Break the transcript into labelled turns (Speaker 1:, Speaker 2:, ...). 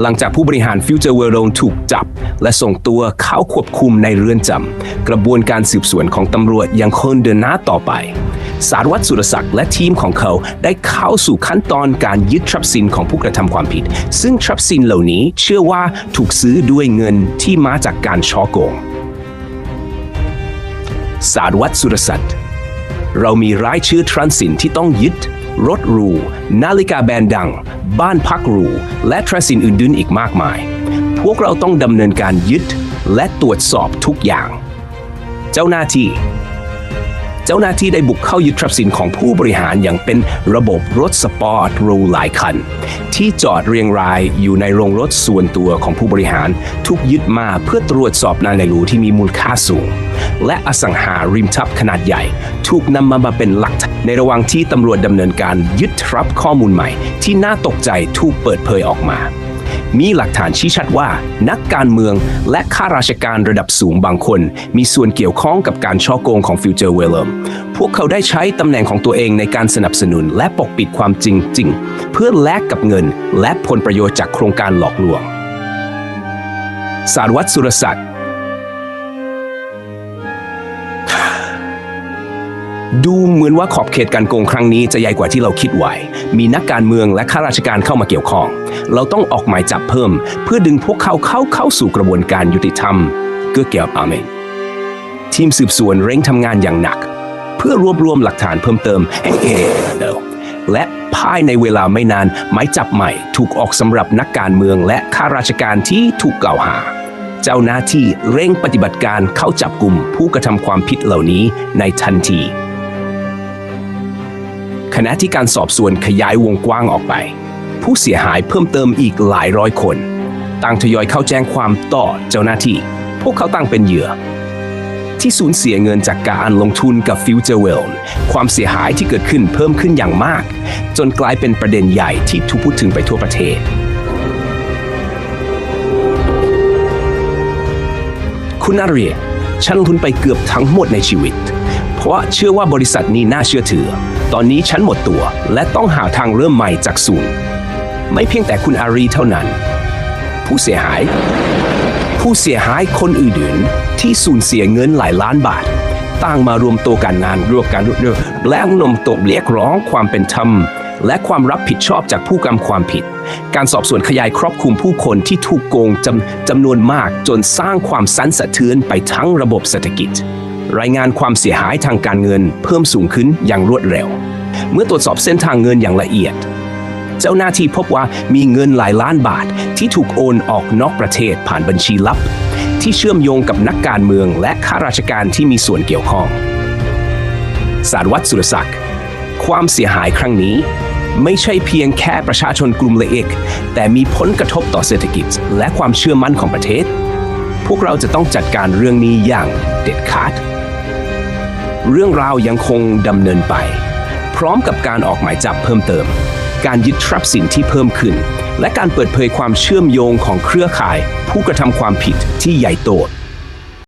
Speaker 1: หลังจากผู้บริหารฟิวเจอร์เวิลด์ถูกจับ และส่งตัวเข้าควบคุมในเรือนจำ กระบวนการสืบสวนของตำรวจยังคงเดินหน้าต่อไป สารวัตรสุรศักดิ์และทีมของเขาได้เข้าสู่ขั้นตอนการยึดทรัพย์สินของผู้กระทำความผิด ซึ่งทรัพย์สินเหล่านี้เชื่อว่าถูกซื้อด้วยเงินที่มาจากการช่อโกง สารวัตรสุรศักดิ์เรามีรายชื่อทรัพย์สินที่ต้องยึด รถหรู นาฬิกาแบรนด์ดัง บ้านพักหรูและทรัพย์สินอื่นๆอีกมากมาย พวกเราต้องดำเนินการยึดและตรวจสอบทุกอย่าง เจ้าหน้าที่ เจ้าหน้าที่ได้บุกเข้ายึดทรัพย์สินของผู้บริหารอย่างเป็นระบบรถสปอร์ตรูหลายคัน ที่จอดเรียงรายอยู่ในโรงรถส่วนตัวของผู้บริหารถูกยึดมาเพื่อตรวจสอบนาฬิกาที่มีมูลค่าสูง และอสังหาริมทรัพย์ขนาดใหญ่ ถูกนำมามาเป็นหลัก ในระหว่างที่ตำรวจดำเนินการยึดทรับข้อมูลใหม่ ที่น่าตกใจถูกเปิดเผยออกมา มีหลักฐานชี้ชัดว่า นักการเมืองและข้าราชการระดับสูงบางคน มีส่วนเกี่ยวข้องกับการช่อโกงของฟิวเจอร์เวลล์มพวกเขาได้ใช้ตำแหน่งของตัวเองในการสนับสนุนและปกปิดความจริงจริง เพื่อแลกกับเงิน และผลประโยชน์จากโครงการหลอกลวง สารวัตรสุรศักดิ์ ดูเหมือนว่าขอบเขตการโกงครั้งนี้จะใหญ่กว่าที่เราคิดไว้ มีนักการเมืองและข้าราชการเข้ามาเกี่ยวข้อง เราต้องออกหมายจับเพิ่ม เพื่อดึงพวกเขาเข้าเข้าสู่กระบวนการยุติธรรมเกื้อเกี่ยวอาเมน ทีมสืบสวนเร่งทำงานอย่างหนัก เพื่อรวบรวมหลักฐานเพิ่มเติมให้และภายในเวลาไม่นานหมายจับใหม่ถูกออกสำหรับนักการเมืองและข้าราชการที่ถูกกล่าวหา เจ้าหน้าที่เร่งปฏิบัติการเข้าจับกลุ่มผู้กระทำความผิดเหล่านี้ในทันที ขณะที่การสอบสวนขยายวงกว้างออกไป ผู้เสียหายเพิ่มเติมอีกหลายร้อยคน ต่างทยอยเข้าแจ้งความต่อเจ้าหน้าที่ พวกเขาตั้งเป็นเหยื่อ ที่สูญเสียเงินจากการลงทุนกับฟิวเจอร์เวลความเสียหายที่เกิดขึ้นเพิ่มขึ้นอย่างมาก จนกลายเป็นประเด็นใหญ่ที่ถูกพูดถึงไปทั่วประเทศ คุณอาเรียฉันลงทุนไปเกือบทั้งหมดในชีวิต เพราะเชื่อว่าบริษัทนี้น่าเชื่อถือ ตอนนี้ฉันหมดตัว และต้องหาทางเริ่มใหม่จากศูนย์ ไม่เพียงแต่คุณอารีเท่านั้น ผู้เสียหาย ผู้เสียหายคนอื่นๆ ที่สูญเสียเงินหลายล้านบาทต่างมารวมตัวกันงานรวมกันรื่องและนมตบเรียกร้องความเป็นธรรม และความรับผิดชอบจากผู้กำความผิด การสอบสวนขยายครอบคลุมผู้คนที่ถูกโกงจำจำนวนมากจนสร้างความสั่นสะเทือนไปทั้งระบบเศรษฐกิจ รายงานความเสียหายทางการเงินเพิ่มสูงขึ้นอย่างรวดเร็ว เมื่อตรวจสอบเส้นทางเงินอย่างละเอียด เจ้าหน้าที่พบว่ามีเงินหลายล้านบาทที่ถูกโอนออกนอกประเทศผ่านบัญชีลับ ที่เชื่อมโยงกับนักการเมืองและข้าราชการที่มีส่วนเกี่ยวข้อง สารวัตรสุรศักดิ์ความเสียหายครั้งนี้ไม่ใช่เพียงแค่ประชาชนกลุ่มเล็กแต่มีผลกระทบต่อเศรษฐกิจ และความเชื่อมั่นของประเทศ พวกเราจะต้องจัดการเรื่องนี้อย่างเด็ดขาด เรื่องราวยังคงดำเนินไป พร้อมกับการออกหมายจับเพิ่มเติม การยึดทรัพย์สินที่เพิ่มขึ้น และการเปิดเผยความเชื่อมโยงของเครือข่าย ผู้กระทำความผิดที่ใหญ่โต